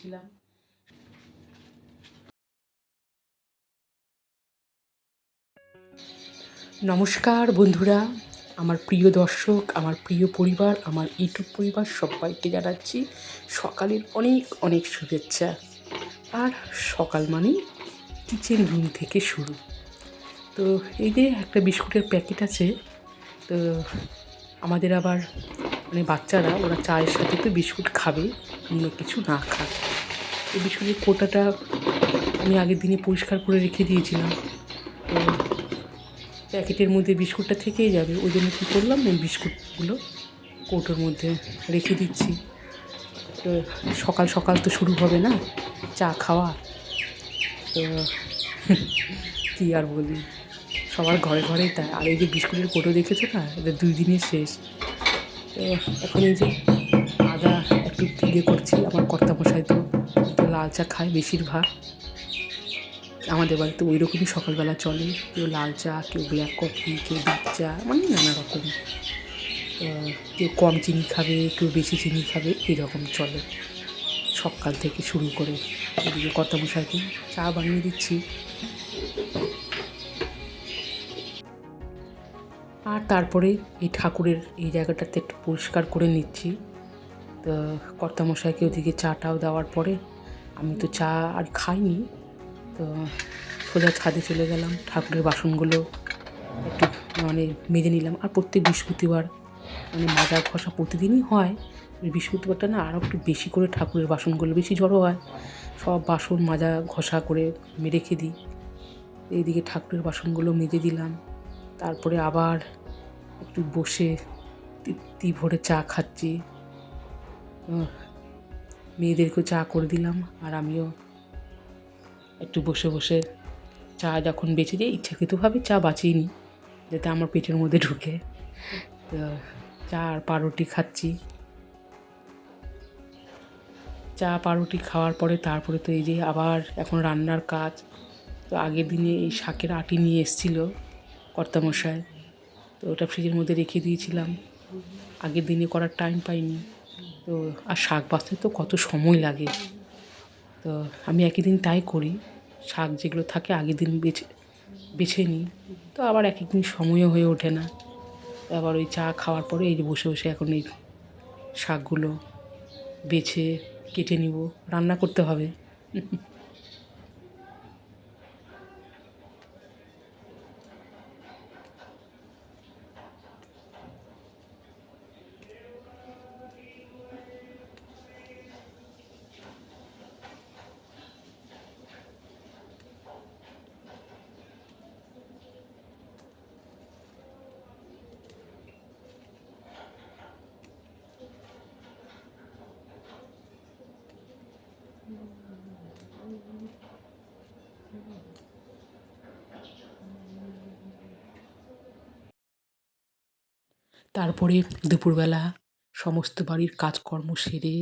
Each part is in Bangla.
ছিলাম। নমস্কার বন্ধুরা, আমার প্রিয় দর্শক, আমার প্রিয় পরিবার, আমার ইউটিউব পরিবার সবাইকে জানাচ্ছি সকালের অনেক অনেক শুভেচ্ছা। আর সকাল মানেই কিচেন রুম থেকে শুরু। তো এই যে একটা বিস্কুটের প্যাকেট আছে, তো আমাদের আবার মানে বাচ্চারা, ওরা চায়ের সাথে তো বিস্কুট খাবে, অন্য কিছু না খায়। এই বিস্কুটের কোটাটা আমি আগের দিনে পরিষ্কার করে রেখে দিয়েছিলাম। তো প্যাকেটের মধ্যে বিস্কুটটা থেকেই যাবে। ওই জন্য কী করলাম, ওই বিস্কুটগুলো কৌটোর মধ্যে রেখে দিচ্ছি। তো সকাল সকাল তো শুরু হবে না, চা খাওয়া। তো কী আর বলি, সবার ঘরে ঘরেই তাই। আর এই যে বিস্কুটের কোটো দেখেছ না, এটা দুই দিনের শেষ। তো এখন এই যে আদা একটু ইয়ে করছি, আমার কর্তা তো তো লাল চা খায় বেশিরভাগ। আমাদের বাড়িতে ওই রকমই সকালবেলা চলে। কেউ লাল চা, কেউ ব্ল্যাক কফি কেউ দুধ চা মানে নানা রকম। কেউ কম চিনি খাবে, কেউ বেশি চিনি খাবে এরকম চলে। সকাল থেকে শুরু করে এদিকে কর্তামশাইকে চা বানিয়ে দিচ্ছি। আর তারপরে এই ঠাকুরের এই জায়গাটাতে একটু পরিষ্কার করে নিচ্ছি। তো কর্তামশাইকে ওদিকে চাটাও দেওয়ার পরে আমি তো চা আর খাইনি, তো সোজা ছাদে চলে গেলাম, ঠাকুরের বাসনগুলো একটু মানে মেজে নিলাম। আর প্রত্যেক বৃহস্পতিবার মানে মাজা ঘষা প্রতিদিনই হয় বৃহস্পতিবারটা না আরও একটু বেশি করে ঠাকুরের বাসনগুলো বেশি জড়ো হয়। সব বাসন মাজা ঘষা করে রেখে দিই। এইদিকে ঠাকুরের বাসনগুলো মেজে দিলাম, তারপরে আবার একটু বসে তৃপ্তি ভরে চা খাচ্ছি। মেয়েদেরকেও চা করে দিলাম আর আমিও একটু বসে বসে চা যখন বেঁচে যায় ইচ্ছাকৃতভাবে চা বাঁচিয়ে নিই, যাতে আমার পেটের মধ্যে ঢুকে। তো চা আর পাউরুটি খাচ্ছি। চা, পাউরুটি খাওয়ার পরে তারপরে তো এই যে আবার এখন রান্নার কাজ। তো আগের দিনে এই শাকের আটি নিয়ে এসেছিল কর্তামশায় তো ওটা ফ্রিজের মধ্যে রেখে দিয়েছিলাম। আগের দিনে করার টাইম পাইনি। তো, আর শাক বাঁচতে তো কত সময় লাগে। তো, আমি একই দিন তাই করি। শাক যেগুলো থাকে আগের দিন বেছে বেছে নিই। তো আবার এক একদিন সময়ও হয়ে ওঠে না। আবার ওই চা খাওয়ার পরে এই যে বসে বসে এখন এই শাকগুলো বেছে, কেটে নিব। রান্না করতে হবে। তারপরে দুপুরবেলা সমস্ত বাড়ির কাজকর্ম সেরে,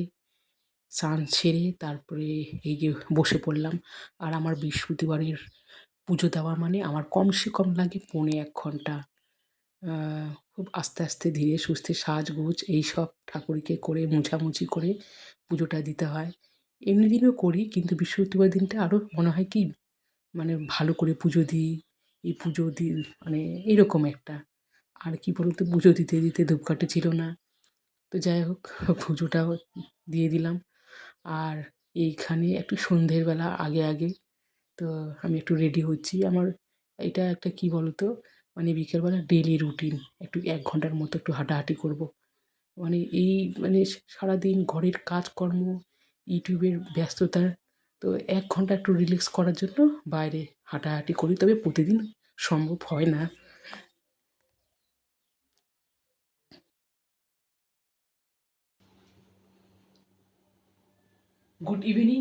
স্নান সেরে তারপরে এই যে বসে পড়লাম। আর আমার বৃহস্পতিবারের পুজো দেওয়া মানে আমার কমসে কম লাগে পৌনে এক ঘণ্টা। খুব আস্তে আস্তে ধীরে সুস্থে সাজগোজ এইসব ঠাকুরকে করে মোছামুছি করে পুজোটা দিতে হয়। এমনি দিনও করি কিন্তু বৃহস্পতিবার দিনটা আরও মনে হয় কি মানে ভালো করে পুজো দিই, এই পুজো দিই মানে এরকম একটা। আর কি বলতো পুজো দিতে দিতে ধূপকাঠি ছিল না। তো যাই হোক, পুজোটাও দিয়ে দিলাম। আর এইখানে একটু সন্ধ্যের বেলা আগে আগে তো আমি একটু রেডি হচ্ছি। আমার এটা একটা কি বলতো মানে বিকেলবেলা ডেলি রুটিন একটু এক ঘণ্টার মতো একটু হাঁটাহাঁটি করব। মানে এই মানে সারাদিন ঘরের কাজকর্ম, ইউটিউবের ব্যস্ততার তো এক ঘণ্টা একটু রিল্যাক্স করার জন্য বাইরে হাঁটাহাঁটি করি। তবে প্রতিদিন সম্ভব হয় না। Good evening.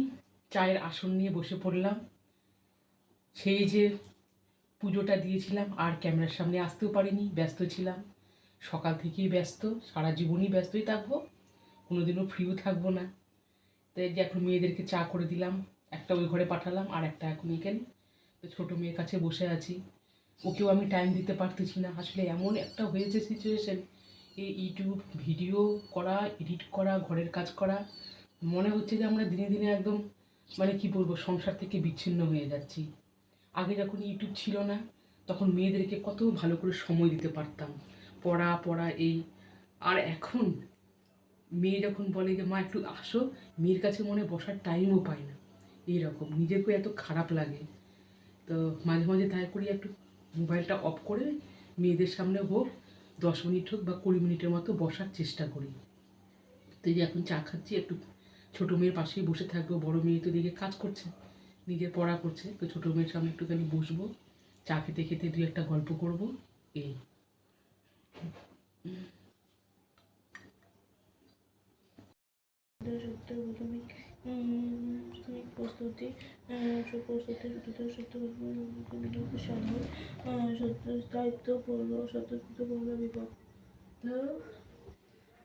চায়ের আসন নিয়ে বসে পড়লাম। সেই যে পুজোটা দিয়েছিলাম, আর ক্যামেরার সামনে আসতেও পারিনি, ব্যস্ত ছিলাম। সকাল থেকেই ব্যস্ত, সারা জীবনই ব্যস্তই থাকব, কোনোদিনও ফ্রিও থাকব না। তাই যে এখন মেয়েদেরকে চা করে দিলাম, একটা ওই ঘরে পাঠালাম, আর একটা এখন এখানে। তো ছোটো মেয়ের কাছে বসে আছি। ওকেও আমি টাইম দিতে পারতেছি না। আসলে এমন একটা হয়েছে সিচুয়েশন এই ইউটিউব ভিডিও করা এডিট করা, ঘরের কাজ করা মনে হচ্ছে যে আমরা দিনে দিনে একদম মানে কি বলব, সংসার থেকে বিচ্ছিন্ন হয়ে যাচ্ছি। আগে যখন ইউটিউব ছিল না, তখন মেয়েদেরকে কত ভালো করে সময় দিতে পারতাম। পড়া পড়া, এই। আর এখন মেয়ে যখন বলে যে, মা, একটু আসো। মেয়ের কাছে মনে বসার টাইমও পায় না। এইরকম। নিজেকে এত খারাপ লাগে। তো মাঝে মাঝে তাই করি, একটু মোবাইলটা অফ করে মেয়েদের সামনে হোক, দশ মিনিট হোক বা কুড়ি মিনিটের মতো বসার চেষ্টা করি। তো এখন চা খাচ্ছি, একটু ছোটো মেয়ের পাশেই বসে থাকব বড় মেয়ে তো দিকে কাজ করছে নিজের পড়া করছে তো ছোটো মেয়ের সামনে একটুখানি বসবো চা খেতে খেতে দুই একটা গল্প করব এই সত্য প্রস্তুতি প্রস্তুতি সত্য সত্য সত্য দায়িত্ব পূর্ণ সত্যযুক্ত পূর্ণ বিপদ দায়িত্ব দায়িত্ব সত্যযুক্ত পূর্ণ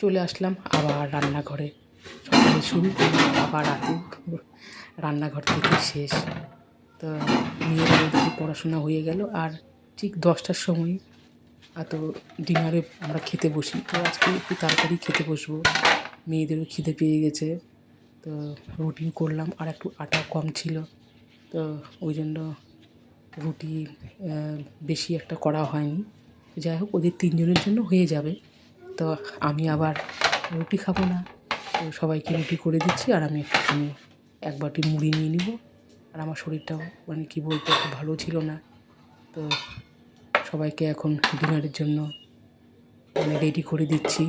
চলে আসলাম আবার রান্নাঘরে। সকালে শুরু আবার রাতে রান্নাঘর থেকে শেষ। তো মেয়ের ওদিকে পড়াশোনা হয়ে গেল, আর ঠিক দশটার সময় এত ডিনারে আমরা খেতে বসি। তো আজকে একটু তাড়াতাড়ি খেতে বসবো। মেয়েদেরও খিদে পেয়ে গেছে। তো রুটি করলাম, আর একটু আটা কম ছিল। তো ওই জন্য রুটি বেশি একটা করা হয়নি। যাই হোক, ওদের তিনজনের জন্য হয়ে যাবে। তো আমি আবার রুটি খাব না। তো সবাইকে রুটি করে দিচ্ছি আর আমি একটুখানি এক বাটি মুড়ি নিয়ে নিব। আর আমার শরীরটাও মানে কী বলব ভালো ছিল না। তো সবাইকে এখন ডিনারের জন্য মানে রেডি করে দিচ্ছি।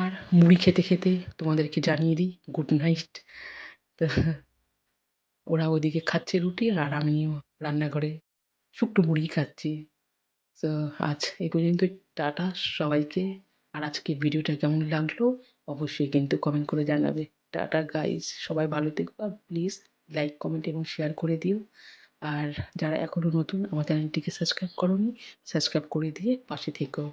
আর মুড়ি খেতে খেতে তোমাদেরকে জানিয়ে দিই গুড নাইট ওরা ওদিকে খাচ্ছে রুটি আর আমিও রান্নাঘরে শুকনো মুড়ি খাচ্ছি। তো আজ এই পর্যন্ত টাটা সবাইকে। আর আজকে ভিডিওটা কেমন লাগল অবশ্যই কিন্তু কমেন্ট করে জানাবে। টাটা গাইজ সবাই ভালো থেকো আর প্লিজ লাইক কমেন্ট এবং শেয়ার করে দিও। আর যারা এখনও নতুন, আমার চ্যানেলটিকে সাবস্ক্রাইব করোনি সাবস্ক্রাইব করে দিয়ে পাশে থেকো।